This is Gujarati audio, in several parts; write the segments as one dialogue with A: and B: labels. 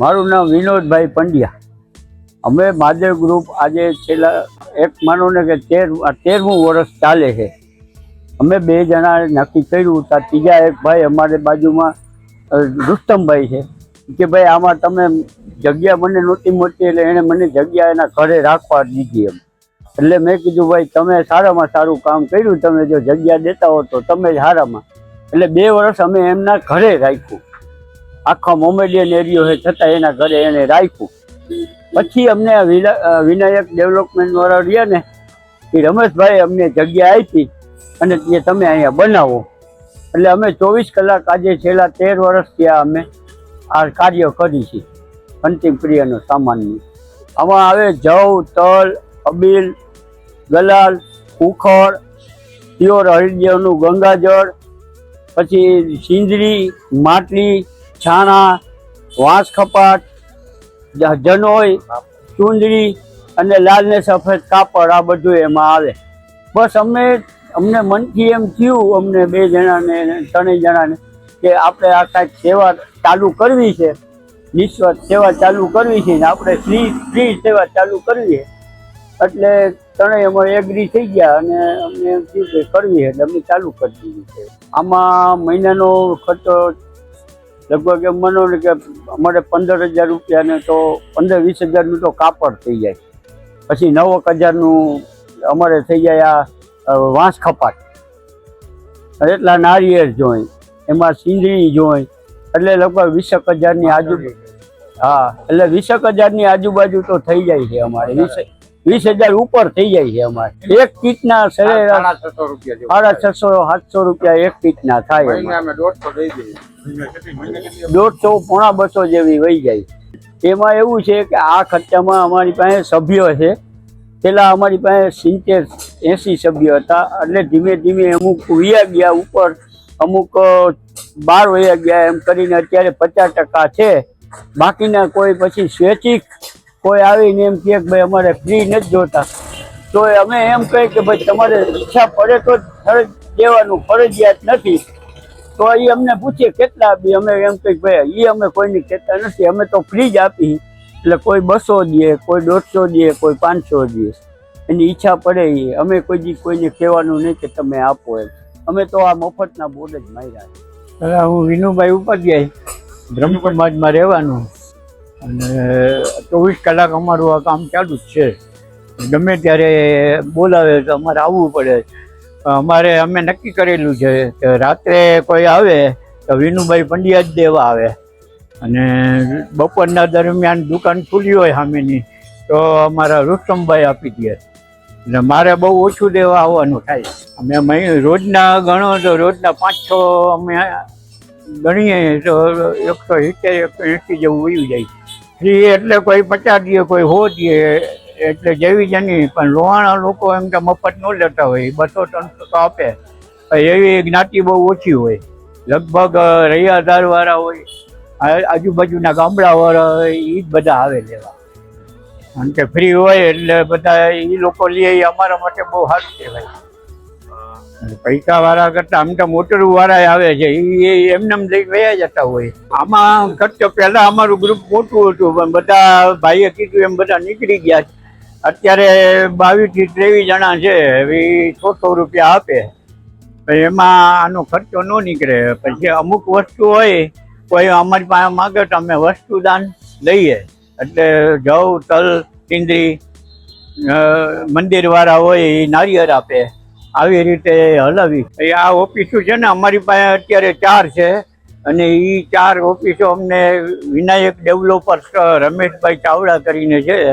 A: મારું નામ વિનોદભાઈ પંડ્યા. અમે મહાદેવ ગ્રુપ આજે છેલ્લા એક માનો ને કે તેર તેરમું વર્ષ ચાલે છે. અમે બે જણા નક્કી કર્યું તો, ત્રીજા એક ભાઈ અમારે બાજુમાં રુસ્તમભાઈ છે. કે ભાઈ આમાં તમે જગ્યા મને નહોતી મળતી એટલે એણે મને જગ્યા એના ઘરે રાખવા દીધી એમ. એટલે મેં કીધું, ભાઈ, તમે સારામાં સારું કામ કર્યું. તમે જો જગ્યા દેતા હો તો તમે સારામાં એટલે બે વર્ષ અમે એમના ઘરે રાખ્યું. આખા મોમેડિયન એરિયો છે, છતાં એના ઘરે એને રાખ્યું. પછી અમને વિનાયક ડેવલપમેન્ટ વાળા રહ્યા ને, એ રમેશભાઈ અમને જગ્યા આપી અને તે તમે અહીંયા બનાવો. એટલે અમે ચોવીસ કલાક આજે છેલ્લા તેર વર્ષથી આ અમે આ કાર્ય કરી છે, અંતિમ ક્રિયાનો સામાનની આમાં આવે જવ, તલ, અબીલ ગલાલ ઉખડ, પ્યોર હરિદેવનું ગંગાજળ, પછી સિંદરી, માટલી છાણા, વાંસ ખપાટ જનોઈ, ચૂંદડી અને લાલ ને સફેદ કાપડ આ બધું એમાં આવે. બસ અમે અમને મનથી એમ થયું, અમને બે જણાને ત્રણેય જણાને કે આપણે આ કાંઈક સેવા ચાલુ કરવી છે. નિસ્વાર્થ સેવા ચાલુ કરવી છે ને આપણે ફ્રી ફ્રી સેવા ચાલુ કરવી એટલે ત્રણેય અમારે એગ્રી થઈ ગયા અને અમને એમ થયું કે કરવી એટલે અમે ચાલુ કરી દીધી છે. આમાં મહિનાનો ખર્ચો લગભગ એમ માનો ને કે અમારે પંદર હજાર રૂપિયાને તો પંદર વીસ હજારનું તો કાપડ થઈ જાય. પછી નવક હજારનું અમારે થઈ જાય આ વાંસ ખપાટ. એટલા નારિયેળ જોઈ એમાં સિંધણી જોઈ એટલે લગભગ વીસેક હજારની આજુ હા એટલે વીસેક હજારની આજુબાજુ તો થઈ જાય છે અમારે. વીસ વીસ હજાર ઉપર થઈ જાય છે અમારે. એક કીટના સરેરાશ
B: સાડા છસો.
A: સાતસો રૂપિયા એક કીટના થાય
B: દોઢસો
A: પોણા બસો જેવી વહી જાય. એમાં એવું છે કે આ ખર્ચામાં અમારી પાસે સભ્યો છે. પેલા અમારી પાસે સિત્તેર એંસી સભ્યો હતા. એટલે ધીમે ધીમે અમુક વયા ગયા ઉપર અમુક બાર વયા ગયા એમ કરીને અત્યારે પચાસ ટકા છે. બાકીના કોઈ પછી સ્વૈચ્છિક કોઈ આવીને એમ કહે કે ભાઈ અમારે ફ્રી નથી જોતા. તો અમે એમ કહીએ કે ભાઈ તમારે ઈચ્છા પડે તો ફરજ દેવાનું ફરજિયાત નથી. તો એ અમને પૂછીએ કેટલા આપી? અમે એમ કહીએ ભાઈ એ અમે કોઈને કહેતા નથી. અમે તો ફ્રી જ આપી. એટલે કોઈ બસો દે, કોઈ દોઢસો દે, કોઈ પાંચસો દે. એની ઈચ્છા પડે એ અમે કોઈ દી કોઈને કહેવાનું નહીં કે તમે આપો એમ. અમે તો આ મફતના બોર્ડ જ માર્યા. હું વિનુભાઈ ઉપાધ્યાય બ્રહ્મ સમાજમાં રહેવાનું. અને ચોવીસ કલાક અમારું આ કામ ચાલુ જ છે. ગમે ત્યારે બોલાવે તો અમારે આવવું પડે. અમારે અમે નક્કી કરેલું છે કે રાત્રે કોઈ આવે તો વિનુભાઈ પંડ્યા જ દેવા આવે. અને બપોરના દરમિયાન દુકાન ખુલી હોય સામેની તો અમારા રુસ્તમભાઈ આપી દે. એટલે મારે બહુ ઓછું દેવા આવવાનું થાય. અમે રોજના ગણો તો રોજના પાંચ છ અમે ગણીએ તો એકસો સિત્તેર, એકસો એંસી જેવું વયું જાય ફ્રી એટલે કોઈ પચાસ દે, કોઈ હો દે, એટલે જેવી જેની. પણ લોહાણા લોકો એમ કે મફત ન લેતા હોય, બસો ત્રણસો તો આપે. એવી જ્ઞાતિ બહુ ઓછી હોય. લગભગ રૈયાધાર વાળા હોય આજુબાજુના ગામડા વાળા હોય એ જ બધા આવે લેવા. કારણ કે ફ્રી હોય એટલે બધા એ લોકો લે અમારા માટે બહુ સારું કહેવાય. પૈસા વાળા કરતા આમ તો મોટર વાળા આવે છે. એ એમને લઈ ગયા જતા હોય. આમાં ખર્ચો પહેલા અમારું ગ્રુપ મોટું હતું, પણ બધા ભાઈએ કીધું એમ બધા નીકળી ગયા અત્યારે બાવીસથી ત્રેવીસ જણા છે એ સો સો રૂપિયા આપે. એમાં આનો ખર્ચો ન નીકળે. પછી અમુક વસ્તુ હોય, કોઈ અમારી પાસે માગે તો અમે વસ્તુ દાન લઈએ. એટલે જવ, તલ ટીંદરી મંદિર વાળા હોય એ નારિયેળ આપે. આવી રીતે હલાવી. એ આ ઓફિસો છે ને, અમારી પાસે અત્યારે ચાર છે. અને એ ચાર ઓફિસો અમને વિનાયક ડેવલપર રમેશભાઈ ચાવડા કરીને છે.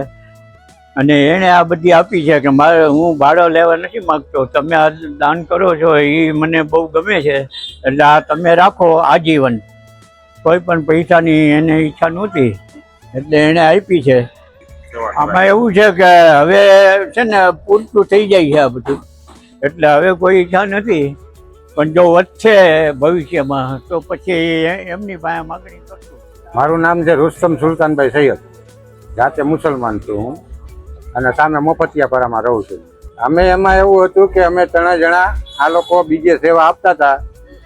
A: અને એણે આ બધી આપી છે કે મારે, હું ભાડો લેવા નથી માગતો. તમે આ દાન કરો છો એ મને બહુ ગમે છે. એટલે આ તમે રાખો આજીવન. કોઈ પણ પૈસાની એને ઈચ્છા નહોતી. એટલે એણે આપી છે. આમાં એવું છે કે હવે છે ને, પૂરતું થઈ જાય છે આ બધું. એટલે હવે કોઈ ઈચ્છા નથી. પણ જો વધશે ભવિષ્યમાં, તો પછી એમની પાસે માગણી કરશું.
B: મારું નામ છે રુસ્તમ સુલતાનભાઈ સૈયદ. જાતે મુસલમાન છું હું અને સામે મોફતિયાપરામાં રહું છું. અમે એમાં એવું હતું કે અમે ત્રણ જણા આ લોકો બીજે સેવા આપતા હતા.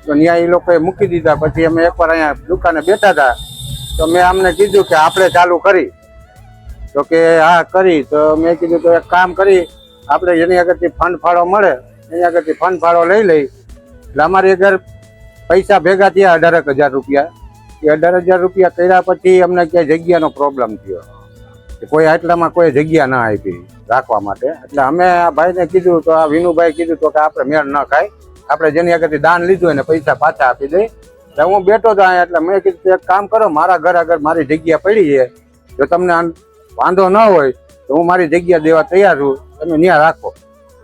B: તો ત્યાં એ લોકોએ મૂકી દીધા. પછી અમે એકવાર અહીંયા દુકાને બેઠા હતા. તો મેં અમને કીધું કે આપણે ચાલુ કરી. તો કે હા, કરી. તો મેં કીધું તો એક કામ કરી. આપણે જેની આગળથી ફંડ ફાળો મળે, એની આગળથી ફંડ ફાળો લઈ લઈ, એટલે અમારી આગળ પૈસા ભેગા થયા અઢારક હજાર રૂપિયા. એ અઢાર હજાર રૂપિયા કર્યા પછી અમને ક્યાંય જગ્યાનો પ્રોબ્લેમ થયો. કોઈ આટલામાં કોઈ જગ્યા ના આપી રાખવા માટે. એટલે અમે આ ભાઈને કીધું તો, આ વિનુભાઈ કીધું તો કે આપણે મેળ ન ખાય. આપણે જેની આગળથી દાન લીધું એને પૈસા પાછા આપી દઈ એટલે હું બેઠો તો અહીંયા, એટલે મેં કીધું, એક કામ કરો, મારા ઘર આગળ મારી જગ્યા પડી છે. જો તમને વાંધો ન હોય, તો હું મારી જગ્યા દેવા તૈયાર છું. તમે ત્યાં રાખો.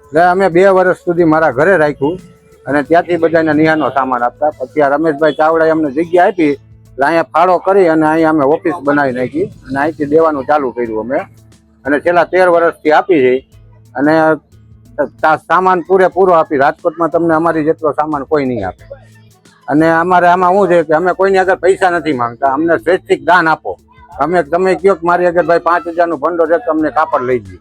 B: એટલે અમે બે વર્ષ સુધી મારા ઘરે રાખ્યું અને ત્યાંથી બધાને નિહાનો સામાન આપતા. પછી આ રમેશભાઈ ચાવડાએ અમને જગ્યા આપી, એટલે અહીંયા ફાળો કરી અને અહીંયા અમે ઓફિસ બનાવી નાખી અને અહીંથી દેવાનું ચાલુ કર્યું અમે. અને છેલ્લા તેર વર્ષથી આપી છે અને સામાન પૂરેપૂરો આપી. રાજકોટમાં તમને અમારી જેટલો સામાન કોઈ નહીં આપે. અને અમારે આમાં શું છે કે અમે કોઈની આગળ પૈસા નથી માંગતા. અમને સ્વૈચ્છિક દાન આપો. અમે, તમે કહો કે મારી આગળ ભાઈ પાંચ હજારનું ભંડોળ છે તો અમને કાપડ લઈ દઈએ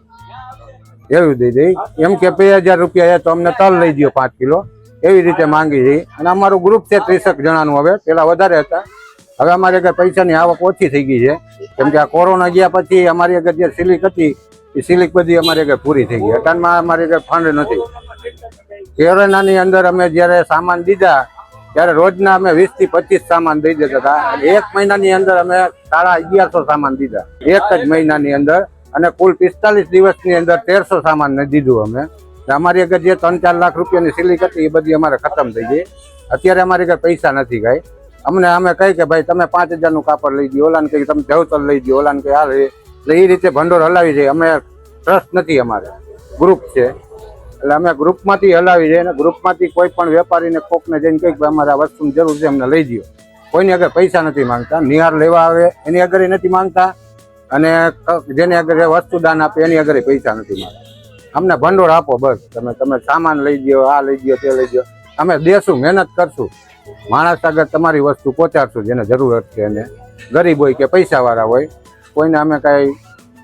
B: એવું દઈ દઈ. એમ કે બે હજાર રૂપિયા તો અમને તલ લઈ દો પાંચ કિલો. એવી રીતે માંગી જઈ અને અમારું ગ્રુપ છે ત્રીસેક જણાનું હવે. પેલા વધારે હતા. હવે અમારી આગળ પૈસાની આવક ઓછી થઈ ગઈ છે. કેમ કે આ કોરોના ગયા પછી અમારી આગળ જે સિલિક હતી, એ સિલિક બધી અમારી આગળ પૂરી થઈ ગઈ. અટાણમાં અમારી આગળ ફંડ નથી. કોરોનાની અંદર અમે જ્યારે સામાન દીધા, ત્યારે રોજના અમે વીસથી પચીસ સામાન દઈ દેતા હતા. એક મહિનાની અંદર અમે સાડા અગિયારસો સામાન દીધા. એક જ મહિનાની અંદર અને કુલ પિસ્તાલીસ દિવસની અંદર તેરસો સામાન ને દીધું અમે. અમારી આગળ જે ત્રણ ચાર લાખ રૂપિયાની સિલિક હતી, એ બધી અમારે ખતમ થઈ ગઈ. અત્યારે અમારી આગળ પૈસા નથી કાંઈ અમને અમે કહી કે ભાઈ, તમે પાંચ હજારનું કાપડ લઈ દો ઓલાને કહી, તમે જવતર લઈ દો ઓલાને કહી આ લઈ એટલે એ રીતે ભંડોળ હલાવી છે. અમે ટ્રસ્ટ નથી અમારે. ગ્રુપ છે. એટલે અમે ગ્રુપમાંથી હલાવી છે અને ગ્રુપમાંથી કોઈ પણ વેપારીને, કોકને જઈને કહીએ ભાઈ, અમારે આ વસ્તુની જરૂર છે, અમને લઈ દો કોઈની આગળ પૈસા નથી માંગતા, નિહાર લેવા આવે, એની આગળ નથી માંગતા અને જેને આગળ વસ્તુ દાન આપે એની આગળ પૈસા નથી માંગતા અમને ભંડોળ આપો બસ. તમે તમે સામાન લઈ જયો આ લઈ જયો તે લઈ જયો અમે દેશું, મહેનત કરશું. માણસ આગળ તમારી વસ્તુ પહોંચાડશું, જેને જરૂરત છે એને. ગરીબ હોય કે પૈસાવાળા હોય, કોઈને અમે કાંઈ,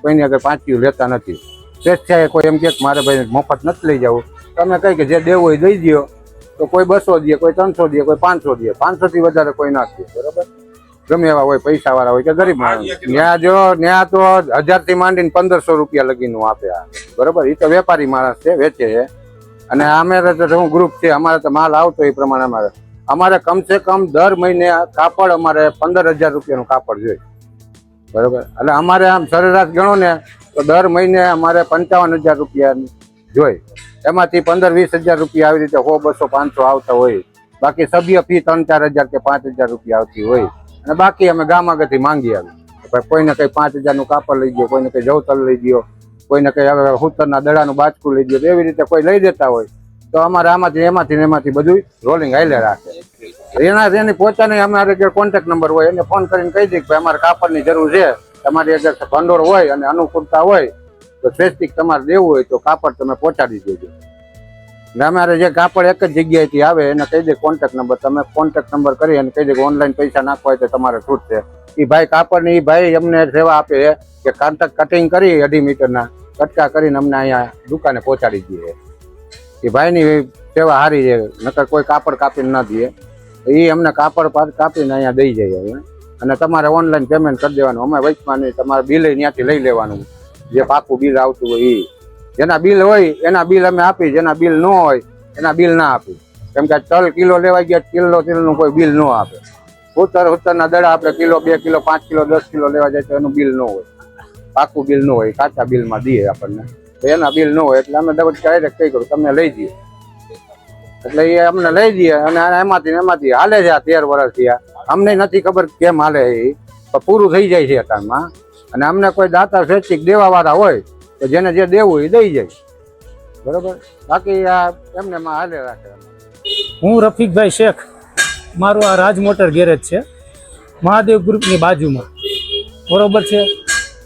B: કોઈની આગળ પાંચિયું લેતા નથી. સ્વેચ્છાએ કોઈ એમ કે મારે ભાઈ મફત નથી લઈ જવું. તો અમે કહી કે જે દેવું હોય દઈ દો તો કોઈ બસો દે કોઈ ત્રણસો દે કોઈ પાંચસો દે પાંચસોથી વધારે કોઈ ના દે બરાબર? ગમે એવા હોય પૈસાવાળા હોય કે ગરીબ માણસ. ત્યાં જો ત્યાં તો હજારથી માંડીને પંદરસો રૂપિયા લગીનું આપે બરોબર? એ તો વેપારી માણસ છે, વેચે છે. અને અમે તો શું ગ્રુપ છે, અમારે તો માલ આવતો એ પ્રમાણે અમારે. અમારે કમસે કમ દર મહિને કાપડ અમારે પંદર હજાર રૂપિયાનું કાપડ જોઈએ. બરોબર? એટલે અમારે આમ સરેરાશ ગણો ને, તો દર મહિને અમારે પંચાવન હજાર રૂપિયા જોઈએ. એમાંથી પંદર વીસ હજાર રૂપિયા આવી રીતે સો, બસો, પાંચસો આવતા હોય. બાકી સભ્ય ફી ત્રણ ચાર હજાર કે પાંચ હજાર રૂપિયા આવતી હોય. અને બાકી અમે ગામ આગળથી માંગી આવી કોઈને કઈ પાંચ હજારનું કાપડ લઈ ગયો, કોઈને કઈ જવતલ લઈ ગયો, કોઈને કઈ હવે હુતરના દડાનું બાચકું લઈ ગયો એવી રીતે કોઈ લઈ દેતા હોય, તો અમારે આમાંથી એમાંથી એમાંથી બધું રોલિંગ હાઈલે રાખે. એના એની પોતાની અમારે જે કોન્ટેક્ટ નંબર હોય, એને ફોન કરીને કહી દઈએ કે અમારે કાપડની જરૂર છે, તમારી અગર ભંડોળ હોય અને અનુકૂળતા હોય, તો સ્પેસિફિક તમારે દેવું હોય, તો કાપડ તમે પહોંચાડી દેજો. અમારે જે કાપડ એક જ જગ્યાએથી આવે, એને કહી દે કોન્ટેક્ટ નંબર તમે કોન્ટેક્ટ નંબર કરી અને કહી દે કે ઓનલાઈન પૈસા નાખવા હોય તો તમારે છૂટશે એ ભાઈ કાપડની એ ભાઈ અમને સેવા આપે છે કે કાંતક કટિંગ કરી અઢી મીટરના કટકા કરીને અમને અહીંયા દુકાને પહોંચાડી દઈએ એ ભાઈની સેવા સારી છે, નકર કોઈ કાપડ કાપીને ના દઈએ એ અમને કાપડ કાપીને અહીંયા દઈ જાય હવે અને તમારે ઓનલાઈન પેમેન્ટ કરી દેવાનું. અમે વચમાં નહીં તમારે બિલ ત્યાંથી લઈ લેવાનું. જે પાકું બિલ આવતું હોય એ જેના બિલ હોય, એના બિલ અમે આપી જેના બિલ ન હોય, એના બિલ ના આપી કેમ કે તલ કિલો લેવા ગયા, કિલો કિલોનું કોઈ બિલ ન આપે. ઉત્તર, ઉત્તરના દડા આપણે કિલો, બે કિલો, પાંચ કિલો, દસ કિલો લેવા જાય તો એનું બિલ ન હોય. પાકું બિલ ન હોય, કાચા બિલમાં દઈએ આપણને. તો એના બિલ ન હોય, એટલે અમે ડાયરેક્ટ કઈ કરું, તમને લઈ જઈએ. એટલે એ અમને લઈ જઈએ અને એમાંથી એમાંથી હાલે છે આ તેર વર્ષથી આ. અમને નથી ખબર કેમ હાલે એ. પૂરું થઈ જાય છે અત્યારમાં અને અમને કોઈ દાતા સ્વૈચ્છિક દેવા વાળા હોય તો જેને જે દેવું એ દઈ જાય. બરોબર? બાકી આ એમને હાલે રાખે.
C: હું રફીકભાઈ શેખ. મારું આ રાજ મોટર ગેરેજ છે. મહાદેવ ગ્રુપની બાજુમાં. બરોબર છે?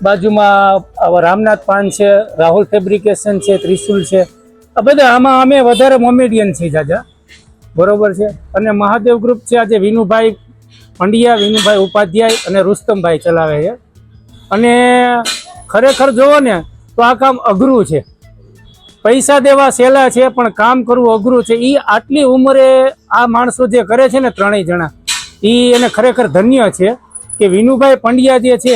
C: બાજુમાં આવા રામનાથ પાન છે, રાહુલ ફેબ્રિકેશન છે, ત્રિશુલ છે. આ બધા આમાં અમે વધારે મોમેડિયન છીએ જાજા. બરોબર છે? અને મહાદેવ ગ્રુપ છે આજે વિનુભાઈ પંડ્યા, વિનુભાઈ ઉપાધ્યાય અને રુસ્તમભાઈ ચલાવે છે. અને ખરેખર જોવો ને તો આ કામ અઘરું છે. પૈસા દેવા સહેલા છે, પણ કામ કરવું અઘરું છે. એ આટલી ઉંમરે આ માણસો જે કરે છે ને ત્રણેય જણા એ એને ખરેખર ધન્ય છે કે વિનુભાઈ પંડ્યા જે છે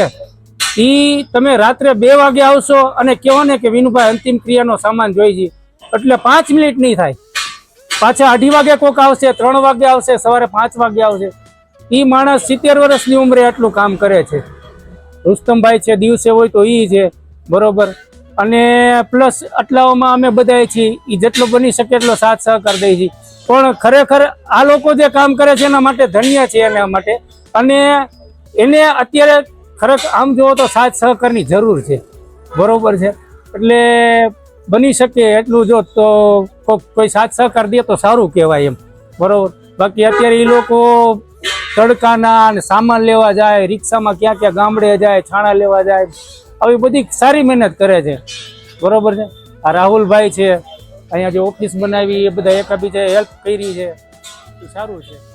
C: એ તમે રાત્રે બે વાગે આવશો અને કહો ને કે વિનુભાઈ અંતિમ ક્રિયાનો સામાન જોઈ છે એટલે પાંચ મિનિટ નહીં થાય. પાછા અઢી વાગે કોક આવશે, ત્રણ વાગે આવશે, સવારે પાંચ વાગે આવશે. એ માણસ સિત્તેર વર્ષની ઉંમરે આટલું કામ કરે છે. રુસ્તમભાઈ છે, દિવસે હોય તો એ છે. બરોબર. અને પ્લસ આટલાઓમાં અમે બધા છીએ. એ જેટલો બની શકે એટલો સાથ સહકાર દઈએ છીએ. પણ ખરેખર આ લોકો જે કામ કરે છે એના માટે ધન્ય છે એના માટે. અને એને અત્યારે ખરેખર આમ જુઓ તો સાથ સહકારની જરૂર છે. બરોબર છે? એટલે બની શકે એટલું જો તો કોઈ સાથ સહકાર દે તો સારું કહેવાય એમ. બરોબર? બાકી અત્યારે એ લોકો તડકાના સામાન લેવા જાય, રિક્ષામાં ક્યાં ક્યાં ગામડે જાય, છાણા લેવા જાય. આવી બધી સારી મહેનત કરે છે. બરોબર છે? આ રાહુલભાઈ છે, અહીંયા જે ઓફિસ બનાવી, એ બધા એકાબીજા હેલ્પ કરી છે. એ સારું છે.